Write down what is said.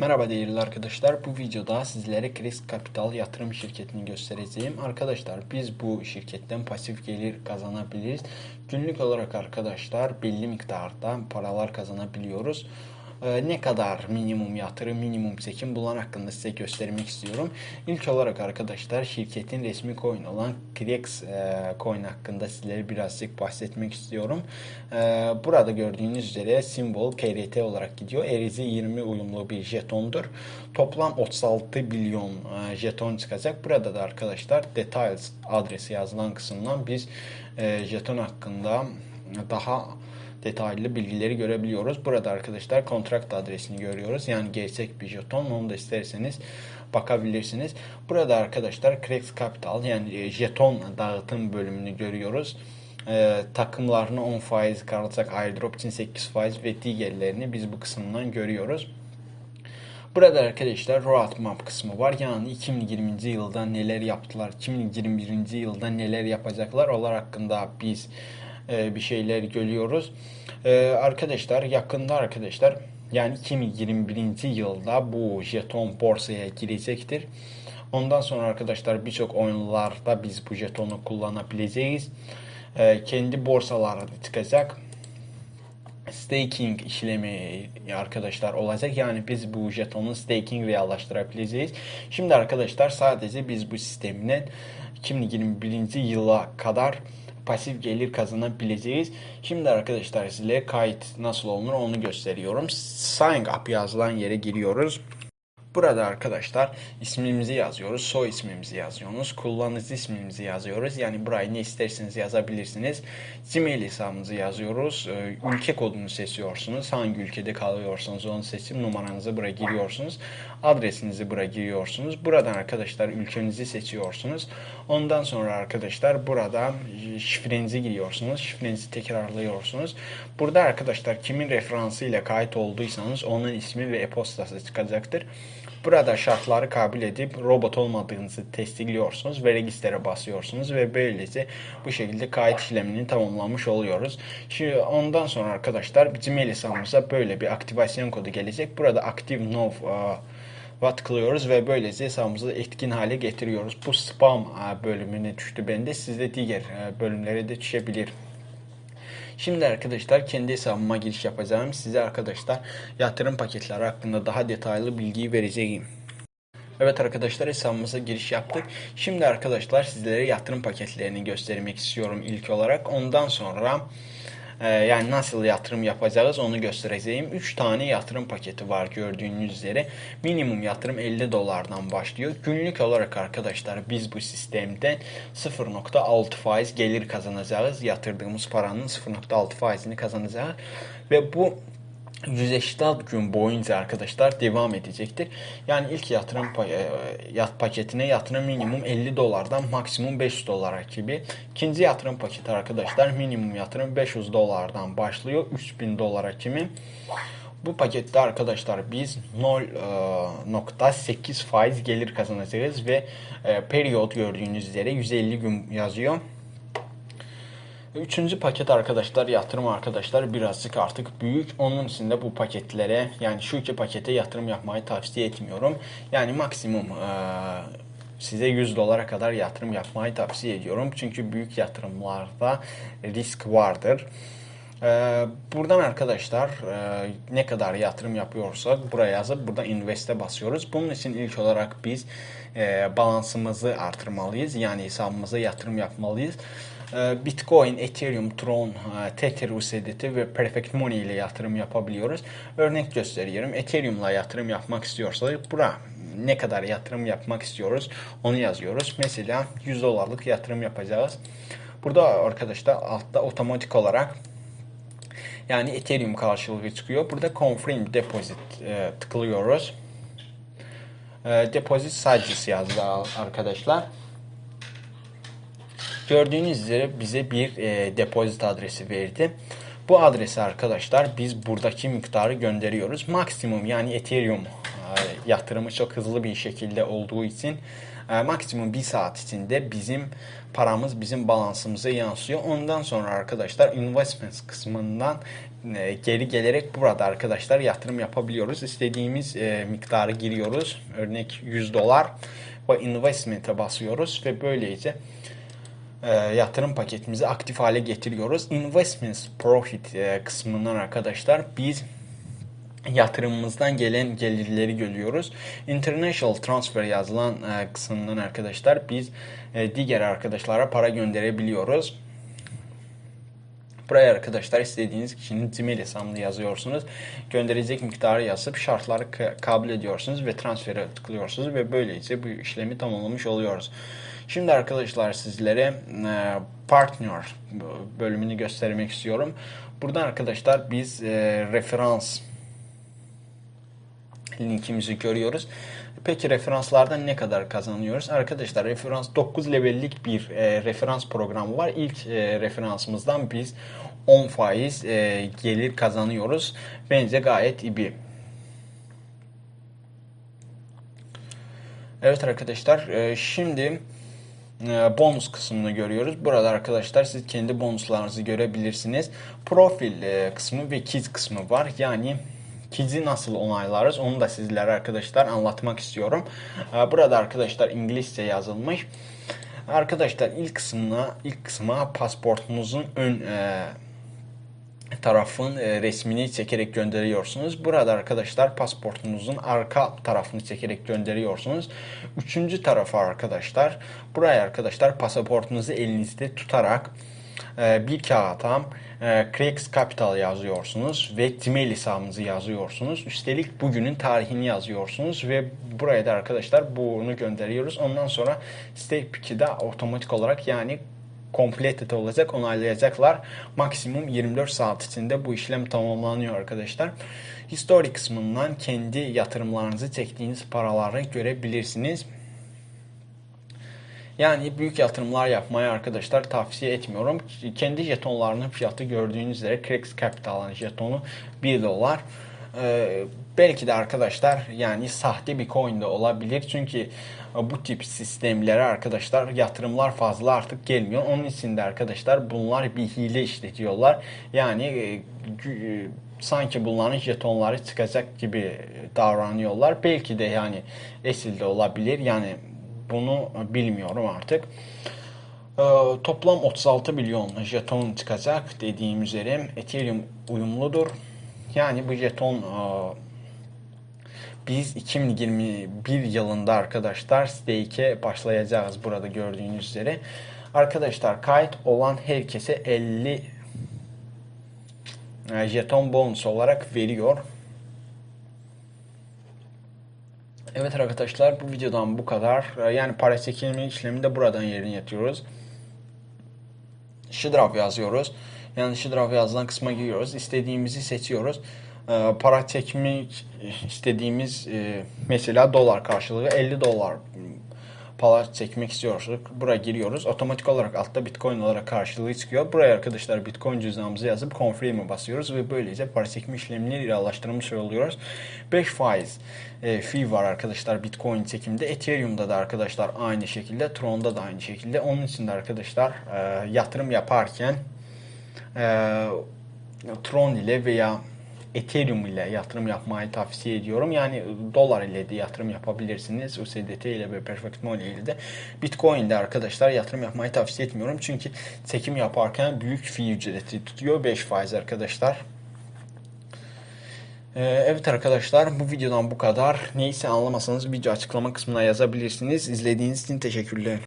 Merhaba değerli arkadaşlar. Bu videoda sizlere Chris Capital yatırım şirketini göstereceğim. Arkadaşlar biz bu şirketten pasif gelir kazanabiliriz. Günlük olarak arkadaşlar belli miktarda paralar kazanabiliyoruz. Ee, ne kadar minimum yatırım, minimum çekim bunlar hakkında size göstermek istiyorum. İlk olarak arkadaşlar şirketin resmi coin olan Crex e, coin hakkında sizlere birazcık bahsetmek istiyorum. E, burada gördüğünüz üzere simbol KRT olarak gidiyor. ERZ20 uyumlu bir jetondur. Toplam 36 milyon e, jeton çıkacak. Burada da arkadaşlar details adresi yazılan kısımdan biz e, jeton hakkında daha detaylı bilgileri görebiliyoruz. Burada arkadaşlar kontrakt adresini görüyoruz. Yani gerçek bir jeton. Onu da isterseniz bakabilirsiniz. Burada arkadaşlar Crex Capital yani e, jeton dağıtım bölümünü görüyoruz. Ee, takımlarına 10 faiz kalacak airdrop için 8 faiz ve diğerlerini biz bu kısımdan görüyoruz. Burada arkadaşlar roadmap kısmı var. Yani 2020. yılda neler yaptılar, 2021. yılda neler yapacaklar onlar hakkında biz e, bir şeyler görüyoruz. E, arkadaşlar yakında arkadaşlar yani 2021. yılda bu jeton borsaya girecektir. Ondan sonra arkadaşlar birçok oyunlarda biz bu jetonu kullanabileceğiz. E, kendi borsalarda çıkacak staking işlemi arkadaşlar olacak. Yani biz bu jetonun staking reallaştırabileceğiz. Şimdi arkadaşlar sadece biz bu sistemine 2021. yıla kadar pasif gelir kazanabileceğiz. Şimdi arkadaşlar size kayıt nasıl olunur onu gösteriyorum. Sign up yazılan yere giriyoruz. Burada arkadaşlar ismimizi yazıyoruz, soy ismimizi yazıyoruz, kullanıcı ismimizi yazıyoruz. Yani burayı ne isterseniz yazabilirsiniz. Gmail hesabımızı yazıyoruz. Ee, Ülke kodunu seçiyorsunuz. Hangi ülkede kalıyorsanız onu seçip numaranızı buraya giriyorsunuz. Adresinizi buraya giriyorsunuz. Buradan arkadaşlar ülkenizi seçiyorsunuz. Ondan sonra arkadaşlar burada şifrenizi giriyorsunuz. Şifrenizi tekrarlıyorsunuz. Burada arkadaşlar kimin referansı ile kayıt olduysanız onun ismi ve e-postası çıkacaktır. Burada şartları kabul edip robot olmadığınızı testikliyorsunuz ve registre basıyorsunuz ve böylece bu şekilde kayıt işlemini tamamlamış oluyoruz. Şimdi ondan sonra arkadaşlar Gmail hesabımıza böyle bir aktivasyon kodu gelecek. Burada Active Now uh, tıklıyoruz ve böylece hesabımızı etkin hale getiriyoruz. Bu spam uh, bölümüne düştü bende. Sizde diğer uh, bölümlere de düşebilir. Şimdi arkadaşlar kendi hesabıma giriş yapacağım. Size arkadaşlar yatırım paketleri hakkında daha detaylı bilgi vereceğim. Evet arkadaşlar hesabımıza giriş yaptık. Şimdi arkadaşlar sizlere yatırım paketlerini göstermek istiyorum ilk olarak. Ondan sonra yani nasıl yatırım yapacağız onu göstereceğim. 3 tane yatırım paketi var gördüğünüz üzere. Minimum yatırım 50 dolardan başlıyor. Günlük olarak arkadaşlar biz bu sistemden 0.6 faiz gelir kazanacağız. Yatırdığımız paranın 0.6 faizini kazanacağız. Ve bu 180 gün boyunca arkadaşlar devam edecektir. Yani ilk yatırım yat paketine yatırım minimum 50 dolardan maksimum 500 dolara gibi. İkinci yatırım paketi arkadaşlar minimum yatırım 500 dolardan başlıyor 3000 dolara kimi. Bu pakette arkadaşlar biz 0.8 faiz gelir kazanacağız ve e, periyot gördüğünüz üzere 150 gün yazıyor. Üçüncü paket arkadaşlar yatırım arkadaşlar birazcık artık büyük. Onun için de bu paketlere yani şu iki pakete yatırım yapmayı tavsiye etmiyorum. Yani maksimum e, size 100 dolara kadar yatırım yapmayı tavsiye ediyorum. Çünkü büyük yatırımlarda risk vardır. Ee, buradan arkadaşlar e, ne kadar yatırım yapıyorsak buraya yazıp burada invest'e basıyoruz. Bunun için ilk olarak biz e, balansımızı artırmalıyız. Yani hesabımıza yatırım yapmalıyız. E, Bitcoin, Ethereum, Tron, Tether USDT ve Perfect Money ile yatırım yapabiliyoruz. Örnek gösteriyorum. Ethereum'la yatırım yapmak istiyorsak bura ne kadar yatırım yapmak istiyoruz onu yazıyoruz. Mesela 100 dolarlık yatırım yapacağız. Burada arkadaşlar altta otomatik olarak yani Ethereum karşılığı çıkıyor. Burada Confirm Deposit e, tıklıyoruz. E, deposit sadece yazdı arkadaşlar. Gördüğünüz üzere bize bir e, depozit adresi verdi. Bu adresi arkadaşlar biz buradaki miktarı gönderiyoruz. Maksimum yani Ethereum e, yatırımı çok hızlı bir şekilde olduğu için e, maksimum bir saat içinde bizim paramız bizim balansımıza yansıyor. Ondan sonra arkadaşlar investments kısmından e, geri gelerek burada arkadaşlar yatırım yapabiliyoruz. İstediğimiz e, miktarı giriyoruz. Örnek 100 dolar ve investment'e basıyoruz ve böylece e, yatırım paketimizi aktif hale getiriyoruz. Investments profit e, kısmından arkadaşlar biz yatırımımızdan gelen gelirleri görüyoruz. International transfer yazılan e, kısmından arkadaşlar biz e, diğer arkadaşlara para gönderebiliyoruz. Buraya arkadaşlar istediğiniz kişinin Gmail hesabını yazıyorsunuz. Gönderecek miktarı yazıp şartları ka- kabul ediyorsunuz ve transfere tıklıyorsunuz ve böylece bu işlemi tamamlamış oluyoruz. Şimdi arkadaşlar sizlere e, partner bölümünü göstermek istiyorum. Buradan arkadaşlar biz e, referans linkimizi görüyoruz. Peki referanslardan ne kadar kazanıyoruz? Arkadaşlar referans 9 levellik bir e, referans programı var. İlk e, referansımızdan biz 10 faiz e, gelir kazanıyoruz. Bence gayet iyi. Evet arkadaşlar e, şimdi e, bonus kısmını görüyoruz. Burada arkadaşlar siz kendi bonuslarınızı görebilirsiniz. Profil e, kısmı ve kids kısmı var. Yani Kids'i nasıl onaylarız onu da sizlere arkadaşlar anlatmak istiyorum. E, Burada arkadaşlar İngilizce yazılmış. Arkadaşlar ilk kısmına ilk kısma pasportunuzun ön e, tarafın e, resmini çekerek gönderiyorsunuz. Burada arkadaşlar pasportunuzun arka tarafını çekerek gönderiyorsunuz. Üçüncü tarafa arkadaşlar buraya arkadaşlar pasaportunuzu elinizde tutarak e, bir kağıta e, Capital yazıyorsunuz ve Gmail hesabınızı yazıyorsunuz. Üstelik bugünün tarihini yazıyorsunuz ve buraya da arkadaşlar bunu gönderiyoruz. Ondan sonra Step 2'de otomatik olarak yani completed olacak, onaylayacaklar. Maksimum 24 saat içinde bu işlem tamamlanıyor arkadaşlar. History kısmından kendi yatırımlarınızı çektiğiniz paraları görebilirsiniz. Yani büyük yatırımlar yapmayı arkadaşlar tavsiye etmiyorum. Kendi jetonlarının fiyatı gördüğünüz üzere Craigs Capital'ın jetonu 1 dolar. Ee, belki de arkadaşlar yani sahte bir coin de olabilir. Çünkü bu tip sistemlere arkadaşlar yatırımlar fazla artık gelmiyor. Onun için de arkadaşlar bunlar bir hile işletiyorlar. Yani e, gü- sanki bunların jetonları çıkacak gibi davranıyorlar. Belki de yani esil de olabilir. Yani bunu bilmiyorum artık. Ee, toplam 36 milyon jeton çıkacak dediğim üzere Ethereum uyumludur. Yani bu jeton e, biz 2021 yılında arkadaşlar stake'e başlayacağız burada gördüğünüz üzere. Arkadaşlar kayıt olan herkese 50 e, jeton bonus olarak veriyor. Evet arkadaşlar bu videodan bu kadar. E, Yani para çekilme işlemi de buradan yerine yatıyoruz. Shidrav yazıyoruz. Yani Shidrav yazılan kısma giriyoruz. İstediğimizi seçiyoruz. Ee, para çekmek istediğimiz e, mesela dolar karşılığı 50 dolar para çekmek istiyorsak buraya giriyoruz. Otomatik olarak altta Bitcoin olarak karşılığı çıkıyor. Buraya arkadaşlar Bitcoin cüzdanımızı yazıp Confirm'e basıyoruz ve böylece para çekme işlemini reallaştırmış oluyoruz. 5 faiz e, fee var arkadaşlar Bitcoin çekimde. Ethereum'da da arkadaşlar aynı şekilde. Tron'da da aynı şekilde. Onun için de arkadaşlar e, yatırım yaparken e, Tron ile veya Ethereum ile yatırım yapmayı tavsiye ediyorum. Yani dolar ile de yatırım yapabilirsiniz. USDT ile ve Perfect Money ile de. Bitcoin ile arkadaşlar yatırım yapmayı tavsiye etmiyorum. Çünkü çekim yaparken büyük fee ücreti tutuyor. 5 faiz arkadaşlar. Ee, Evet arkadaşlar bu videodan bu kadar. Neyse anlamasanız video açıklama kısmına yazabilirsiniz. İzlediğiniz için teşekkürler.